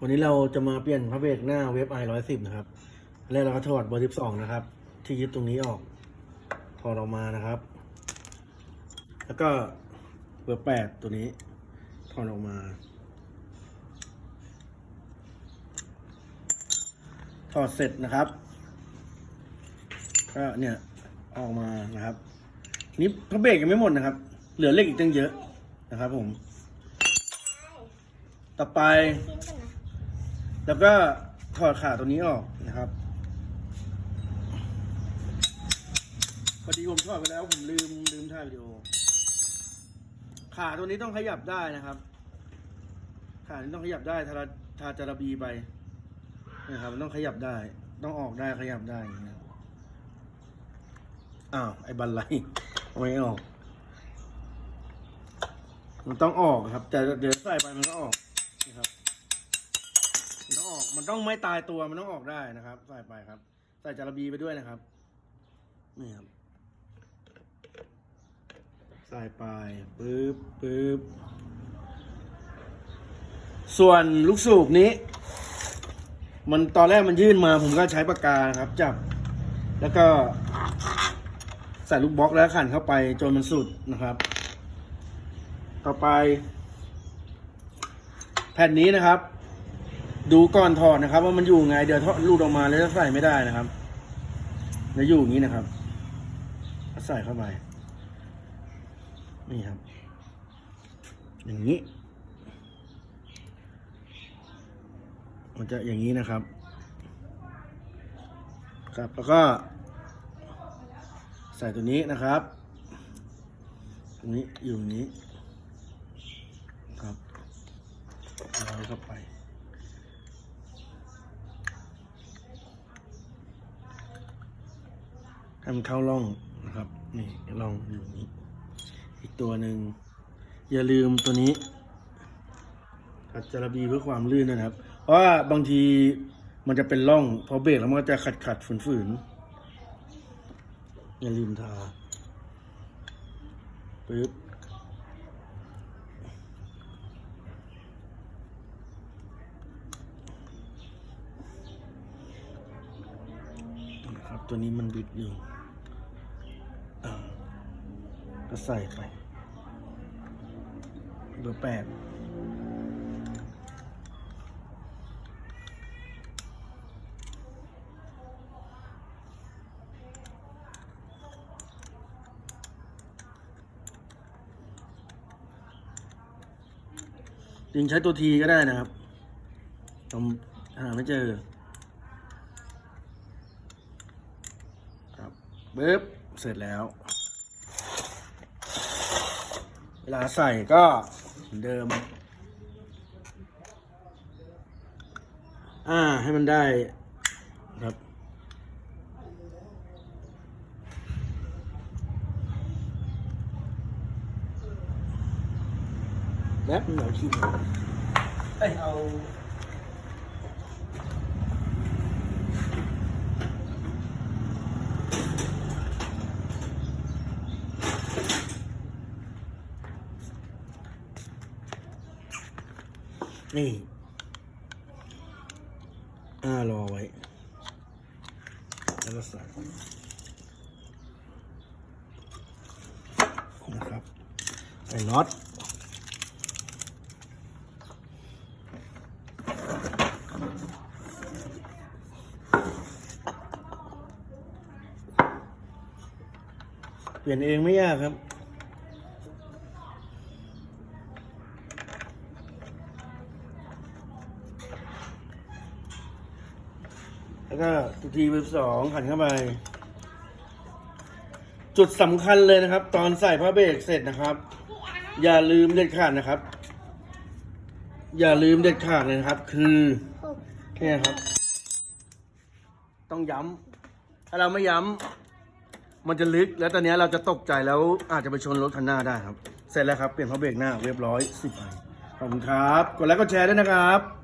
วันนี้เราจะมาเปลี่ยนพระเบรกหน้าเว็บไอร้อยสิบนะครับแรกเราก็ถอดเบอร์สิบสองนะครับ ที่ยึดตรงนี้ออก ถอดออกมานะครับ แล้วก็เบอร์แปดตัวนี้ ถอดออกมา ถอดเสร็จนะครับ ก็เนี่ยออกมานะครับ นี่พระเบรกยังไม่หมดนะครับ เหลือเล็กอีกตั้งเยอะนะครับผม ต่อไป แล้วก็ถอดขาตัวนี้ออกนะครับพอดีผมถอดไปแล้วผมลืมลืมถ่ายวิดีโอ ขาตัวนี้ต้องขยับได้นะครับ ขานี้ต้องขยับได้ทาราทาจาระบีไปนะครับมันต้องขยับได้ ต้องออกได้ขยับได้อย่างเงี้ยอ้าวไอ้บันไลเอาไม่ออก มันต้องออกครับ แต่เดี๋ยวใส่ไปมันก็ออก มันต้องไม่ตายตัวมันต้องออกได้นะครับ ใส่ไปครับ ใส่จาระบีไปด้วยนะครับนี่ครับใส่ไปปึ๊บปึ๊บส่วนลูกสูบนี้ มันตอนแรกมันยื่นมา ผมก็ใช้ปากกานะครับ จับ แล้วก็ ใส่ลูกบล็อกแล้วขันเข้าไปจนมันสุดนะครับ ต่อไป แผ่นนี้นะครับ ดูก่อนถอดนะครับ ว่ามันอยู่ไงเดี๋ยวทอดรูดออกมาแล้วจะใส่ไม่ได้นะครับแล้วอยู่อย่างนี้นะครับใส่เข้าไปนี่ครับ อย่างนี้ มันจะอย่างนี้นะครับ ครับแล้วก็ ใส่ตัวนี้นะครับตรงนี้อยู่นี้ ครับร้อยเข้าไป ให้มันเข้าร่องนะครับนี่ร่องอยู่นี้อีกตัวหนึ่งอย่าลืมตัวนี้ขัดจระบีเพื่อความลื่นนะครับ เพราะว่าบางทีมันจะเป็นร่องพอเบรกแล้วมันก็จะขัดขัดฝืนฝืนอย่าลืมทาปึ๊บครับตัวนี้มันบิดอยู่ ก็ใส่ไปเบอร์แปดจริงใช้ตัวทีก็ได้นะครับผมหาไม่เจอ ครับเบ๊บเสร็จแล้ว เวลาใส่ก็เหมือนเดิม อ่าให้มันได้ครับแล้วมันเอาขี้มเอ้ยเอา นี่ อ่ารอไว้ แล้วก็ใส่นะครับ ใส่น็อตเปลี่ยนเองไม่ยากครับ แล้วก็ทุกทีเบอร์สองขันเข้าไป จุดสำคัญเลยนะครับ ตอนใส่ผ้าเบรกเสร็จนะครับ อย่าลืมเด็ดขาดนะครับ อย่าลืมเด็ดขาดเลยนะครับ คือหกเนี่ครับ ต้องย้ำถ้าเราไม่ย้ำมันจะลึกแล้วตอนนี้เราจะตกใจแล้วอาจจะไปชนรถคันหน้าได้ครับ เสร็จแล้วครับ เปลี่ยนผ้าเบรกหน้าเรียบร้อยสิบอันขอบคุณครับ กดไลค์กดแชร์ด้วยนะครับ